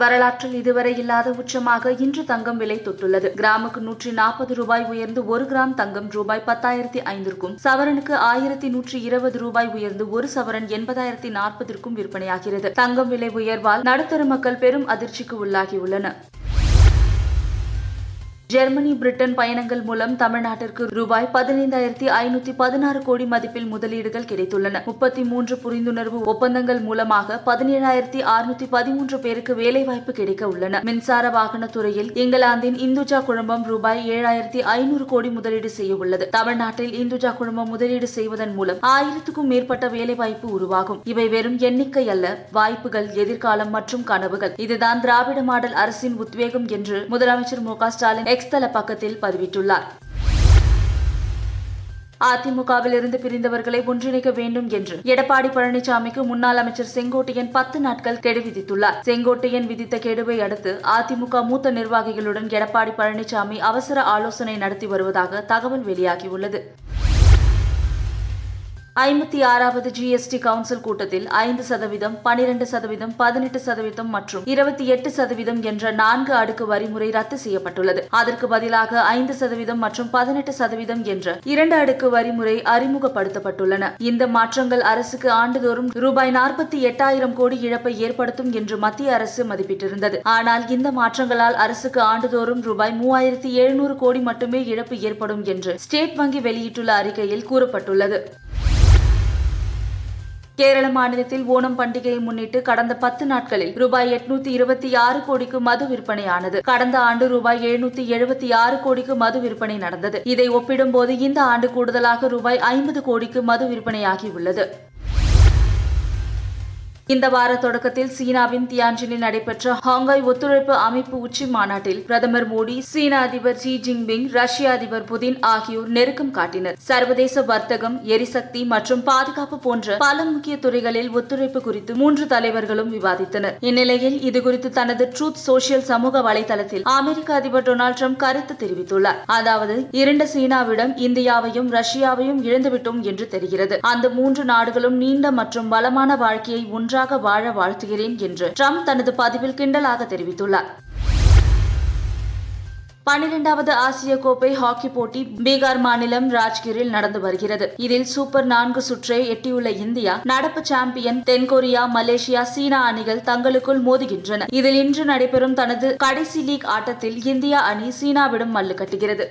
வரலாற்றில் இதுவரை இல்லாத உச்சமாக இன்று தங்கம் விலை தொட்டுள்ளது. கிராமுக்கு நூற்றி நாற்பது ரூபாய் உயர்ந்து ஒரு கிராம் தங்கம் ரூபாய் பத்தாயிரத்தி ஐந்திற்கும் சவரனுக்கு ஆயிரத்தி நூற்றி இருபது ரூபாய் உயர்ந்து ஒரு சவரன் எண்பதாயிரத்தி நாற்பதிற்கும் விற்பனையாகிறது. தங்கம் விலை உயர்வால் நடுத்தர மக்கள் பெரும் அதிர்ச்சிக்கு உள்ளாகியுள்ளனர். ஜெர்மனி பிரிட்டன் பயணங்கள் மூலம் தமிழ்நாட்டிற்கு ரூபாய் பதினைந்தாயிரத்தி ஐநூத்தி பதினாறு கோடி மதிப்பில் முதலீடுகள் கிடைத்துள்ளன. முப்பத்தி மூன்று புரிந்துணர்வு ஒப்பந்தங்கள் மூலமாக பதினேழாயிரத்தி அறுநூத்தி பதிமூன்று பேருக்கு வேலைவாய்ப்பு கிடைக்க உள்ளன. மின்சார வாகன துறையில் இங்கிலாந்தின் இந்துஜா குழுமம் ரூபாய் ஏழாயிரத்தி ஐநூறு கோடி முதலீடு செய்ய உள்ளது. தமிழ்நாட்டில் இந்துஜா குழுமம் முதலீடு செய்வதன் மூலம் ஆயிரத்துக்கும் மேற்பட்ட வேலைவாய்ப்பு உருவாகும். இவை வெறும் எண்ணிக்கை அல்ல வாய்ப்புகள் எதிர்காலம் மற்றும் கனவுகள். இதுதான் திராவிட மாடல் அரசின் உத்வேகம் என்று முதலமைச்சர் மு ஸ்டாலின் எக்ஸ் தள பக்கத்தில் பதிவிட்டுள்ளார். அதிமுகவிலிருந்து பிரிந்தவர்களை ஒன்றிணைக்க வேண்டும் என்று எடப்பாடி பழனிசாமிக்கு முன்னாள் அமைச்சர் செங்கோட்டையன் பத்து நாட்கள் கெடு விதித்துள்ளார். செங்கோட்டையன் விதித்த கெடுவை அடுத்து அதிமுக மூத்த நிர்வாகிகளுடன் எடப்பாடி பழனிசாமி அவசர ஆலோசனை நடத்தி வருவதாக தகவல் வெளியாகியுள்ளது. ஐம்பத்தி ஆறாவது ஜிஎஸ்டி கவுன்சில் கூட்டத்தில் ஐந்து சதவீதம் பனிரெண்டு சதவீதம் பதினெட்டு சதவீதம் மற்றும் இருபத்தி எட்டு சதவீதம் என்ற நான்கு அடுக்கு வரிமுறை ரத்து செய்யப்பட்டுள்ளது. அதற்கு பதிலாக ஐந்து சதவீதம் மற்றும் பதினெட்டு சதவீதம் என்ற இரண்டு அடுக்கு வரிமுறை அறிமுகப்படுத்தப்பட்டுள்ளன. இந்த மாற்றங்கள் அரசுக்கு ஆண்டுதோறும் ரூபாய் நாற்பத்தி எட்டாயிரம் கோடி இழப்பை ஏற்படுத்தும் என்று மத்திய அரசு மதிப்பிட்டிருந்தது. ஆனால் இந்த மாற்றங்களால் அரசுக்கு ஆண்டுதோறும் ரூபாய் மூவாயிரத்தி எழுநூறு கோடி மட்டுமே இழப்பு ஏற்படும் என்று ஸ்டேட் வங்கி வெளியிட்டுள்ள அறிக்கையில் கூறப்பட்டுள்ளது. கேரள மாநிலத்தில் ஓணம் பண்டிகையை முன்னிட்டு கடந்த பத்து நாட்களில் ரூபாய் எட்நூத்தி இருபத்தி ஆறு கோடிக்கு மது விற்பனையானது. கடந்த ஆண்டு ரூபாய் எழுநூத்தி எழுபத்தி ஆறு கோடிக்கு மது விற்பனை நடந்தது. இதை ஒப்பிடும்போது இந்த ஆண்டு கூடுதலாக ரூபாய் ஐம்பது கோடிக்கு மது விற்பனையாகியுள்ளது. இந்த வார தொடக்கத்தில் சீனாவின் தியான்ஜினில் நடைபெற்ற ஹாங்காய் ஒத்துழைப்பு அமைப்பு உச்சி மாநாட்டில் பிரதமர் மோடி சீன அதிபர் ஜி ஜின்பிங் ரஷ்ய அதிபர் புதின் ஆகியோர் நெருக்கம் காட்டினர். சர்வதேச வர்த்தகம் எரிசக்தி மற்றும் பாதுகாப்பு போன்ற பல முக்கிய துறைகளில் ஒத்துழைப்பு குறித்து மூன்று தலைவர்களும் விவாதித்தனர். இந்நிலையில் இதுகுறித்து தனது ட்ரூத் சோசியல் சமூக வலைதளத்தில் அமெரிக்க அதிபர் டொனால்டு ட்ரம்ப் கருத்து தெரிவித்துள்ளார். அதாவது இரண்டு சீனாவிடம் இந்தியாவையும் ரஷ்யாவையும் இழந்துவிட்டோம் என்று தெரிகிறது. அந்த மூன்று நாடுகளும் நீண்ட மற்றும் வளமான வாழ்க்கையை ஒன்று ஒன்றாக வாழ வாழ்த்துகிறேன் என்று ட்ரம்ப் தனது பதிவில் கிண்டலாக தெரிவித்துள்ளார். பன்னிரெண்டாவது ஆசிய கோப்பை ஹாக்கி போட்டி பீகார் மாநிலம் ராஜ்கிரில் நடந்து வருகிறது. இதில் சூப்பர் நான்கு சுற்றை எட்டியுள்ள இந்தியா நடப்பு சாம்பியன் தென்கொரியா மலேசியா சீனா அணிகள் தங்களுக்குள் மோதுகின்றன. இதில் இன்று நடைபெறும் தனது கடைசி லீக் ஆட்டத்தில் இந்தியா அணி சீனாவிடம் மல்லு கட்டுகிறது.